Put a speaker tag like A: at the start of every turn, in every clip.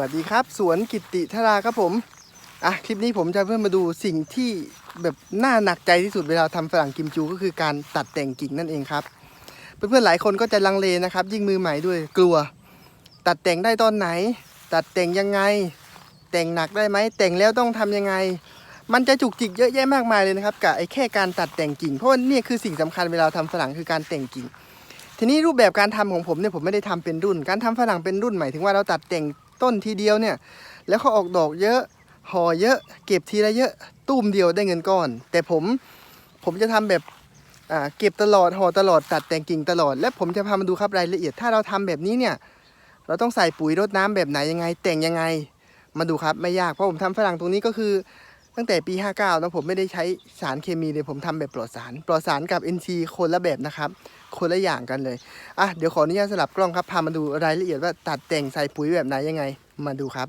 A: วัสดีครับ สวนกิติธาราครับผม อะคลิปนี้ผมจะเพื่อนมาดูสิ่งที่แบบน่าหนักใจที่สุดเวลาทำฝรั่งกิมจูก็คือการตัดแต่งกิ่งนั่นเองครับ เพื่อนๆหลายคนก็จะลังเลนะครับ ยิ่งมือใหม่ด้วยกลัว ตัดแต่งได้ตอนไหน ตัดแต่งยังไง แต่งหนักได้ไหมแต่งแล้วต้องทำยังไง มันจะจุกจิกเยอะแยะมากมายเลยนะครับกับไอ้แค่การตัดแต่งกิ่งเพราะว่านี่คือสิ่งสำคัญเวลาทำฝรั่งคือการแต่งกิ่งทีนี้รูปแบบการทำของผมเนี่ยผมไม่ได้ทำเป็นรุ่น การทำฝรั่งเป็นรุ่นหมายถึงว่าเราตัดแต่ง ต้นทีเดียวเนี่ย แล้วเขาออกดอกเยอะห่อเยอะ เก็บทีละเยอะตุ้มเดียวได้เงินก้อน แต่ผมผมจะทำแบบเก็บตลอดห่อตลอดตัดแต่งกิ่งตลอด และผมจะพามาดูครับรายละเอียด ถ้าเราทำแบบนี้เนี่ย เราต้องใส่ปุ๋ยรดน้ำแบบไหนยังไง แต่งยังไง มาดูครับไม่ยากเพราะผมทำฝรั่งตรงนี้ก็คือ ตั้งแต่ปี 59นะผมไม่ได้ใช้สารเคมีเลยผมทำแบบปลอดสาร ปลอดสารกับ NC คนละแบบนะครับ คนละอย่างกันเลยอะเดี๋ยวขออนุญาตสลับกล้องครับพามาดูรายละเอียดว่าตัดแต่งใส่ปุ๋ยแบบไหนยังไง มาดูครับ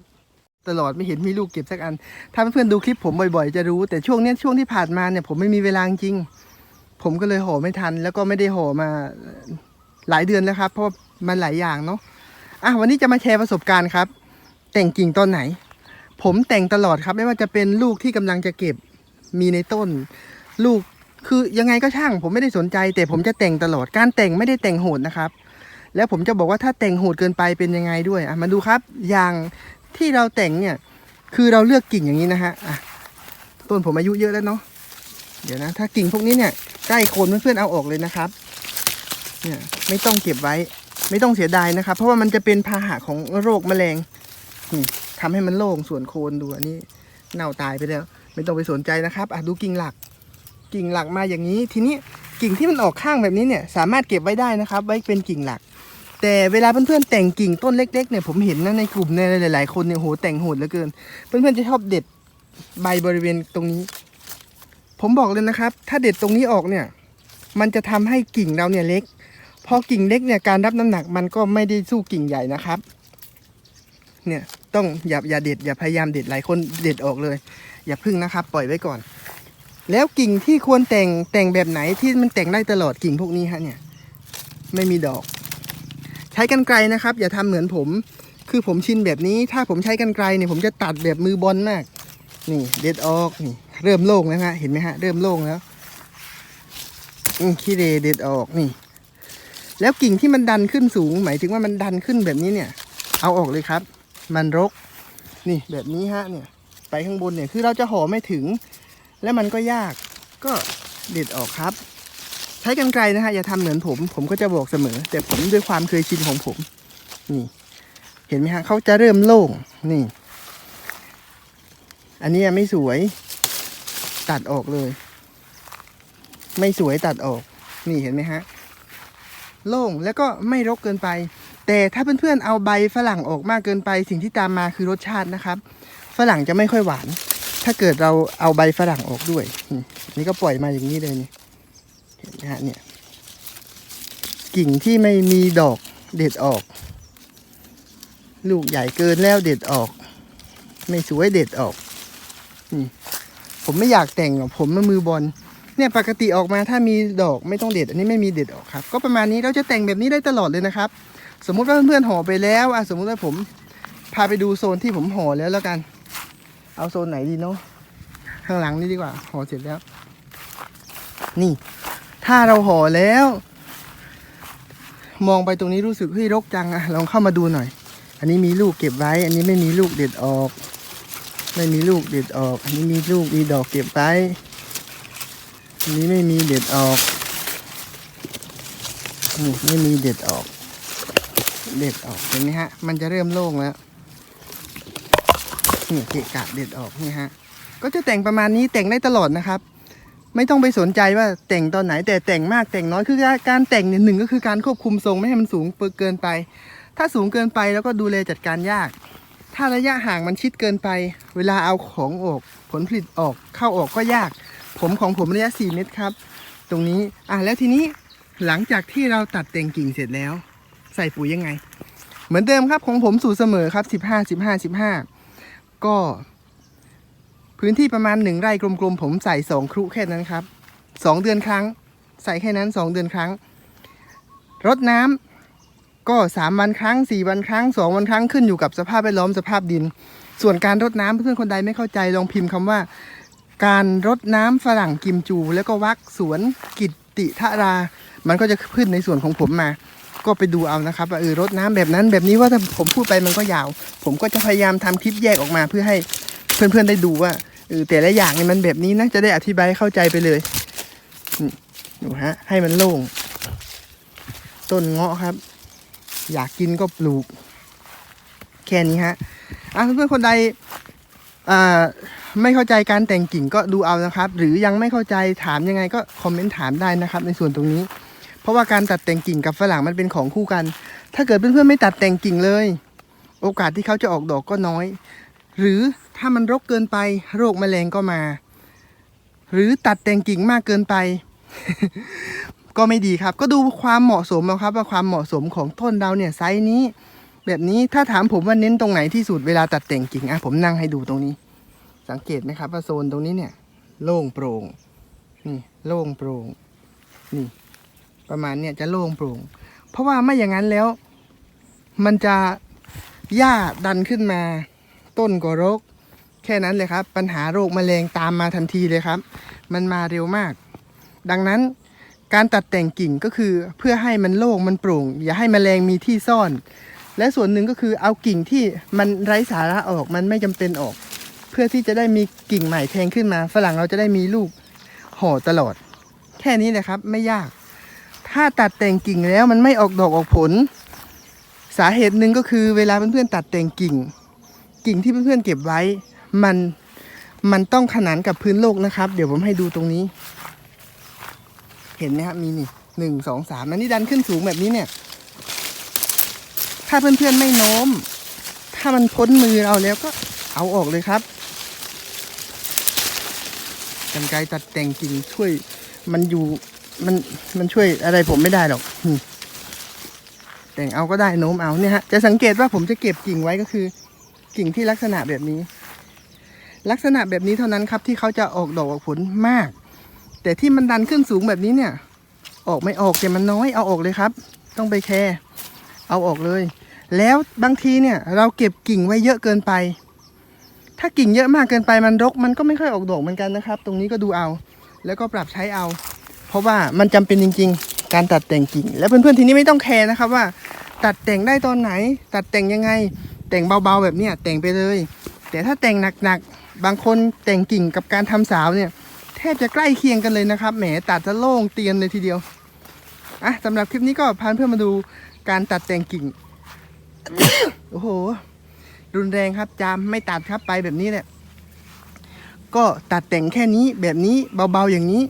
A: ตลอดไม่เห็นมีลูกเก็บสักอัน ถ้าเพื่อนดูคลิปผมบ่อยๆ จะรู้ แต่ช่วงนี้ช่วงที่ผ่านมาเนี่ยผมไม่มีเวลาจริง ผมก็เลยห่อไม่ทัน แล้วก็ไม่ได้ห่อมาหลายเดือนแล้วครับ เพราะมันหลายอย่างเนาะอะวันนี้จะมาแชร์ประสบการณ์ครับ แต่งกิ่งตอนไหน ผมแต่งตลอดครับ ไม่ว่าจะเป็นลูกที่กำลังจะเก็บมีในต้น ลูกคือยังไงก็ช่าง ผมไม่ได้สนใจ แต่ผมจะแต่งตลอดการแต่งไม่ได้แต่งโหดนะครับ แล้วผมจะบอกว่าถ้าแต่งโหดเกินไปเป็นยังไงด้วยอะมาดูครับอย่างที่เราแต่งเนี่ย คือเราเลือกกิ่งอย่างนี้นะฮะอะต้นผมอายุเยอะแล้วเนาะเดี๋ยวนะ ถ้ากิ่งพวกนี้เนี่ยใกล้โคนเพื่อนๆเอาออกเลยนะครับ เนี่ยไม่ต้องเก็บไว้ ไม่ต้องเสียดายนะครับ เพราะว่ามันจะเป็นพาหะของโรคแมลง ทำให้มันโล่งส่วนโคนดูอันนี้เน่าตายไปแล้ว ไม่ต้องไปสนใจนะครับอะดูกิ่งหลัก กิ่งหลักมาอย่างนี้ ทีนี้กิ่งที่มันออกข้างแบบนี้เนี่ย สามารถเก็บไว้ได้นะครับ ไว้เป็นกิ่งหลัก แต่เวลาเพื่อนๆแต่งกิ่งต้นเล็ก ๆ เนี่ยผมเห็นนะในกลุ่มในหลาย ๆ คนเนี่ยโหแต่งโหดเหลือเกิน เพื่อนๆจะชอบเด็ดใบบริเวณตรงนี้ ผมบอกเลยนะครับ ถ้าเด็ดตรงนี้ออกเนี่ย มันจะทำให้กิ่งเราเนี่ยเล็กพอกิ่งเล็กเนี่ยการรับน้ำหนักมันก็ไม่ได้สู้กิ่งใหญ่นะครับ เนี่ยต้องอย่าอย่าเด็ดอย่าพยายามเด็ดหลายคนเด็ดออกเลย อย่าพึ่งนะครับ ปล่อยไว้ก่อน แล้วกิ่งที่ควรแต่งแต่งแบบไหนที่มันแต่งได้ตลอดกิ่งพวกนี้ฮะเนี่ยไม่มีดอก ใช้กันไกลนะครับ อย่าทำเหมือนผม คือผมชินแบบนี้ ถ้าผมใช้กันไกลเนี่ยผมจะตัดแบบมือบอลมาก นี่เด็ดออกนี่เริ่มโล่งแล้วฮะเห็นไหมฮะเริ่มโล่งแล้วอืมขี้เรเด็ดออกนี่แล้วกิ่งที่มันดันขึ้นสูง หมายถึงว่ามันดันขึ้นแบบนี้เนี่ย เอาออกเลยครับ มันรก นี่แบบนี้ฮะเนี่ยไปข้างบนเนี่ยคือเราจะห่อไม่ถึง แล้วมันก็ยากก็เด็ดออกครับ ใช้กันไกลนะฮะอย่าทำเหมือนผม ผมก็จะบอกเสมอ แต่ผมด้วยความเคยชินของผม นี่ เห็นไหมฮะเขาจะเริ่มโล่งนี่ อันนี้ไม่สวยตัดออกเลย ไม่สวยตัดออก นี่เห็นไหมฮะ โล่งแล้วก็ไม่รกเกินไป แต่ถ้าเพื่อนๆเอาใบฝรั่งออกมากเกินไป สิ่งที่ตามมาคือรสชาตินะครับ ฝรั่งจะไม่ค่อยหวาน ถ้าเกิดเราเอาใบฝรั่งออกด้วย นี่ก็ปล่อยมาอย่างนี้เลยนี่เห็นไหมฮะเนี่ย กิ่งที่ไม่มีดอกเด็ดออก ลูกใหญ่เกินแล้วเด็ดออก ไม่สวยเด็ดออกนี่ผมไม่อยากแต่งหรอกผมมันมือบอลเนี่ยปกติออกมาถ้ามีดอกไม่ต้องเด็ด อันนี้ไม่มีเด็ดออกครับ ก็ประมาณนี้เราจะแต่งแบบนี้ได้ตลอดเลยนะครับ สมมุติว่าเพื่อนๆห่อไปแล้วอะสมมุติว่าผมพาไปดูโซนที่ผมห่อแล้วแล้วกัน เอาโซนไหนดีเนาะข้างหลังนี่ดีกว่าห่อเสร็จแล้ว นี่ ถ้าเราห่อแล้ว มองไปตรงนี้รู้สึกเฮ้ยรกจังอะลองเข้ามาดูหน่อย อันนี้มีลูกเก็บไว้ อันนี้ไม่มีลูกเด็ดออก ไม่มีลูกเด็ดออก อันนี้มีลูกมีดอกเก็บไว้อันนี้ไม่มีเด็ดออกนี่ไม่มีเด็ดออก เด็ดออกเห็นไหมฮะ มันจะเริ่มโล่งแล้วนี่เกะกะเด็ดออกนี่ฮะ ก็จะแต่งประมาณนี้แต่งได้ตลอดนะครับ ไม่ต้องไปสนใจว่าแต่งตอนไหนแต่แต่งมากแต่งน้อยคือการแต่งเนี่ยหนึ่งก็คือการควบคุมทรงไม่ให้มันสูงเกินไป ถ้าสูงเกินไปแล้วก็ดูแลจัดการยาก ถ้าระยะห่างมันชิดเกินไป เวลาเอาของออกผลผลิตออกเข้าออกก็ยาก ผมของผมระยะ 4 เมตรครับ ตรงนี้อะแล้วทีนี้หลังจากที่เราตัดแต่งกิ่งเสร็จแล้ว ใส่ปุ๋ยยังไง เหมือนเดิมครับของผมสูตรเสมอครับ15 15 15ก็ พื้นที่ประมาณหนึ่งไร่กลมๆผมใส่สองครุแค่นั้นครับสองเดือนครั้ง ใส่แค่นั้นสองเดือนครั้ง รดน้ก็สามวันครั้งสี่วันครั้งสองวันครั้งขึ้นอยู่กับสภาพแวดล้อมสภาพดิน ส่วนการรดน้ำเพื่อนๆคนใดไม่เข้าใจลองพิมพ์คำว่า การรดน้ำฝรั่งกิมจู แล้วก็วักสวนกิตติทรา มันก็จะขึ้นในส่วนของผมมา ก็ไปดูเอานะครับว่าเออรดน้ำแบบนั้นแบบนี้ว่าถ้าผมพูดไปมันก็ยาว ผมก็จะพยายามทำคลิปแยกออกมาเพื่อให้เพื่อนๆได้ดูว่าเออแต่ละอย่างเนี่ยมันแบบนี้นะจะได้อธิบายเข้าใจไปเลยดูฮะให้มันโล่ง ต้นเงาะครับ อยากกินก็ปลูก แค่นี้ฮะอะเพื่อนๆคนใดอ่าไม่เข้าใจการแต่งกิ่งก็ดูเอานะครับ หรือยังไม่เข้าใจถามยังไงก็คอมเมนต์ถามได้นะครับ ในส่วนตรงนี้ ราะว่าการตัดแต่งกิ่งกับฝรั่งมันเป็นของคู่กัน ถ้าเกิดเพื่อนๆไม่ตัดแต่งกิ่งเลย โอกาสที่เขาจะออกดอกก็น้อย หรือถ้ามันรกเกินไปโรคแมลงก็มา หรือตัดแต่งกิ่งมากเกินไป ก็ไม่ดีครับ ก็ดูความเหมาะสมเอาครับ ว่าความเหมาะสมของต้นเราเนี่ยไซส์นี้ แบบนี้ถ้าถามผมว่าเน้นตรงไหนที่สุดเวลาตัดแต่งกิ่งอะผมนั่งให้ดูตรงนี้ สังเกตไหมครับว่าโซนตรงนี้เนี่ย โล่งโปร่งนี่โล่งโปร่งนี่ ประมาณเนี่ยจะโล่งโปร่ง เพราะว่าไม่อย่างนั้นแล้ว มันจะหญ้าดันขึ้นมา ต้นก็รก แค่นั้นเลยครับ ปัญหาโรคแมลงตามมาทันทีเลยครับ มันมาเร็วมาก ดังนั้นการตัดแต่งกิ่งก็คือเพื่อให้มันโล่งมันโปร่ง อย่าให้แมลงมีที่ซ่อน และส่วนหนึ่งก็คือเอากิ่งที่มันไร้สาระออกมันไม่จำเป็นออก เพื่อที่จะได้มีกิ่งใหม่แทงขึ้นมา ฝรั่งเราจะได้มีลูกห่อตลอด แค่นี้แหละครับไม่ยาก ถ้าตัดแต่งกิ่งแล้วมันไม่ออกดอกออกผล สาเหตุหนึ่งก็คือเวลาเพื่อนๆตัดแต่งกิ่ง กิ่งที่เพื่อนๆเก็บไว้ มันมันต้องขนานกับพื้นโลกนะครับ เดี๋ยวผมให้ดูตรงนี้ เห็นไหมครับมีนี่หนึ่งสองสามอันนี้ดันขึ้นสูงแบบนี้เนี่ย ถ้าเพื่อนๆไม่โน้ม ถ้ามันพ้นมือเราแล้วก็เอาออกเลยครับกันไกตัดแต่งกิ่งช่วยมันอยู่ มันมันช่วยอะไรผมไม่ได้หรอกแต่งเอาก็ได้โน้มเอาเนี่ยฮะจะสังเกตว่าผมจะเก็บกิ่งไว้ก็คือ กิ่งที่ลักษณะแบบนี้ ลักษณะแบบนี้เท่านั้นครับที่เขาจะออกดอกออกผลมาก แต่ที่มันดันขึ้นสูงแบบนี้เนี่ย ออกไม่ออกแต่มันน้อยเอาออกเลยครับ ต้องไปแคร์เอาออกเลย แล้วบางทีเนี่ย เราเก็บกิ่งไว้เยอะเกินไป ถ้ากิ่งเยอะมากเกินไปมันรก มันก็ไม่ค่อยออกดอกเหมือนกันนะครับ ตรงนี้ก็ดูเอา แล้วก็ปรับใช้เอา เพราะว่ามันจำเป็นจริง ๆ การตัดแต่งกิ่ง แล้วเพื่อนๆทีนี้ไม่ต้องแคร์นะครับว่า ตัดแต่งได้ตอนไหน ตัดแต่งยังไง แต่งเบาๆแบบเนี้ยแต่งไปเลย แต่ถ้าแต่งหนักๆบางคนแต่งกิ่งกับการทำสาวเนี่ยแทบจะใกล้เคียงกันเลยนะครับแหมตัดจะโล่งเตียนเลยทีเดียวอะสำหรับคลิปนี้ก็พาเพื่อนมาดูการตัดแต่งกิ่งโอ้โห รุนแรงครับจามไม่ตัดครับไปแบบนี้แหละก็ตัดแต่งแค่นี้แบบนี้เบาๆอย่างนี้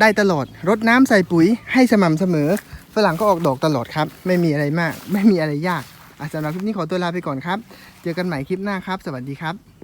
A: ได้ตลอด รดน้ำใส่ปุ๋ยให้สม่ำเสมอ ฝรั่งก็ออกดอกตลอดครับ ไม่มีอะไรมาก ไม่มีอะไรยากอะสำหรับคลิปนี้ขอตัวลาไปก่อนครับ เจอกันใหม่คลิปหน้าครับ สวัสดีครับ